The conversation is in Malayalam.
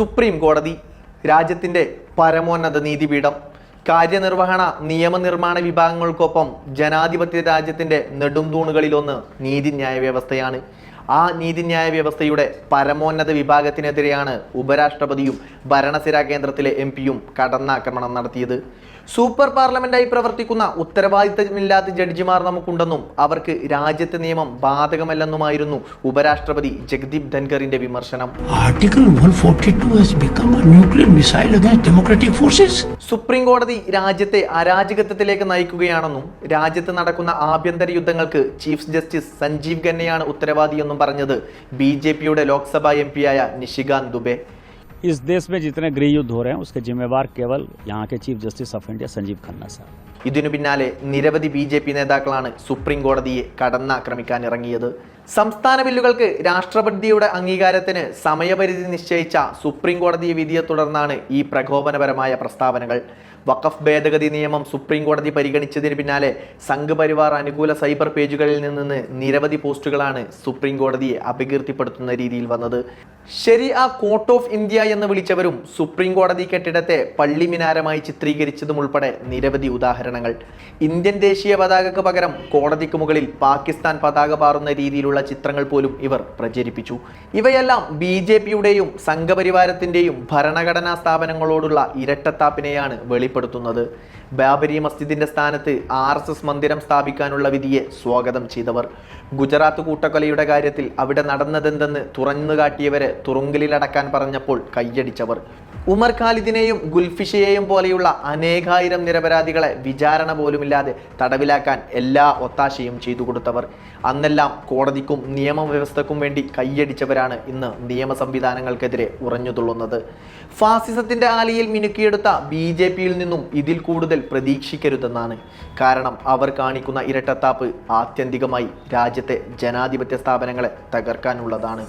സുപ്രീം കോടതി രാജ്യത്തിന്റെ പരമോന്നത നീതിപീഠം കാര്യനിർവഹണ നിയമനിർമ്മാണ വിഭാഗങ്ങൾക്കൊപ്പം ജനാധിപത്യ രാജ്യത്തിന്റെ നെടുംതൂണുകളിലൊന്ന് നീതിന്യായ വ്യവസ്ഥയാണ്. ആ നീതിന്യായ വ്യവസ്ഥയുടെ പരമോന്നത വിഭാഗത്തിനെതിരെയാണ് ഉപരാഷ്ട്രപതിയും ഭരണസിരാ കേന്ദ്രത്തിലെ എം പിയും കടന്നാക്രമണം നടത്തിയത് സൂപ്പർ പാർലമെന്റായി പ്രവർത്തിക്കുന്ന ഉത്തരവാദിത്തമില്ലാത്ത ജഡ്ജിമാർ നമുക്കുണ്ടെന്നും അവർക്ക് രാജ്യത്തെ നിയമം ബാധകമല്ലെന്നുമായിരുന്നു ഉപരാഷ്ട്രപതി ജഗദീപ് ധൻഖറിന്റെ വിമർശനം article 142 has become a nuclear missile against democratic forces. Supreme കോടതി രാജ്യത്തെ അരാജകത്വത്തിലേക്ക് നയിക്കുകയാണെന്നും രാജ്യത്ത് നടക്കുന്ന ആഭ്യന്തര യുദ്ധങ്ങൾക്ക് ചീഫ് ജസ്റ്റിസ് സഞ്ജീവ് ഖന്നയാണ് ഉത്തരവാദിയെന്നും പറഞ്ഞത് ബി ജെ പിയുടെ ലോക്സഭാ എം പിയായ നിഷികാന്ത് ദുബെ इस देश में जितने गृह युद्ध हो रहे हैं उसके जिम्मेवार केवल यहाँ के chief justice of India Sanjiv Khanna साहब ഇതിനു പിന്നാലെ നിരവധി ബി ജെ പി നേതാക്കളാണ് സുപ്രീം കോടതിയെ കടന്നാക്രമിക്കാൻ ഇറങ്ങിയത് സംസ്ഥാന ബില്ലുകൾക്ക് രാഷ്ട്രപതിയുടെ അംഗീകാരത്തിന് സമയപരിധി നിശ്ചയിച്ച സുപ്രീം കോടതി വിധിയെ തുടർന്നാണ് ഈ പ്രകോപനപരമായ പ്രസ്താവനകൾ. വഖഫ് ഭേദഗതി നിയമം സുപ്രീം കോടതി പരിഗണിച്ചതിന് പിന്നാലെ സംഘപരിവാർ അനുകൂല സൈബർ പേജുകളിൽ നിന്ന് നിരവധി പോസ്റ്റുകളാണ് സുപ്രീം കോടതിയെ അപകീർത്തിപ്പെടുത്തുന്ന രീതിയിൽ വന്നത്. ശരി ആ കോർട്ട് ഓഫ് ഇന്ത്യ എന്ന് വിളിച്ചവരും സുപ്രീം കോടതി കെട്ടിടത്തെ പള്ളി മിനാരമായി ചിത്രീകരിച്ചതും ഉൾപ്പെടെ നിരവധി ഉദാഹരണങ്ങൾ. ഇന്ത്യൻ ദേശീയ പതാകക്ക് പകരം കോടതിക്ക് മുകളിൽ പാകിസ്ഥാൻ പതാക പാറുന്ന രീതിയിലുള്ള ചിത്രങ്ങൾ പോലും ഇവർ പ്രചരിപ്പിച്ചു. ഇവയെല്ലാം ബി ജെ പിയുടെയും സംഘപരിവാരത്തിന്റെയും ഭരണഘടനാ സ്ഥാപനങ്ങളോടുള്ള ഇരട്ടത്താപ്പിനെയാണ് വെളിപ്പെടുത്തുന്നത്. ബാബരി മസ്ജിദിന്റെ സ്ഥാനത്ത് ആർ എസ് എസ് മന്ദിരം സ്ഥാപിക്കാനുള്ള വിധിയെ സ്വാഗതം ചെയ്തവർ. ഗുജറാത്ത് കൂട്ടക്കൊലയുടെ കാര്യത്തിൽ അവിടെ നടന്നതെന്തെന്ന് തുറന്നു കാട്ടിയവരെ തുറുങ്കലിലടക്കാൻ പറഞ്ഞപ്പോൾ കയ്യടിച്ചവർ ഉമർ ഖാലിദിനെയും ഗുൽഫിഷയെയും പോലെയുള്ള അനേകായിരം നിരപരാധികളെ വിചാരണ പോലുമില്ലാതെ തടവിലാക്കാൻ എല്ലാ ഒത്താശയും ചെയ്തു കൊടുത്തവർ. അന്നെല്ലാം കോടതിക്കും നിയമവ്യവസ്ഥക്കും വേണ്ടി കയ്യടിച്ചവരാണ് ഇന്ന് നിയമ സംവിധാനങ്ങൾക്കെതിരെ ഉറഞ്ഞുതുള്ളുന്നത് ഫാസിസത്തിന്റെ ആലിയിൽ മിനുക്കിയെടുത്ത ബി ജെ പിയിൽ നിന്നും ഇതിൽ കൂടുതൽ പ്രതീക്ഷിക്കരുതെന്നാണ്. കാരണം അവർ കാണിക്കുന്ന ഇരട്ടത്താപ്പ് ആത്യന്തികമായി രാജ്യത്തെ ജനാധിപത്യ സ്ഥാപനങ്ങളെ തകർക്കാനുള്ളതാണ്.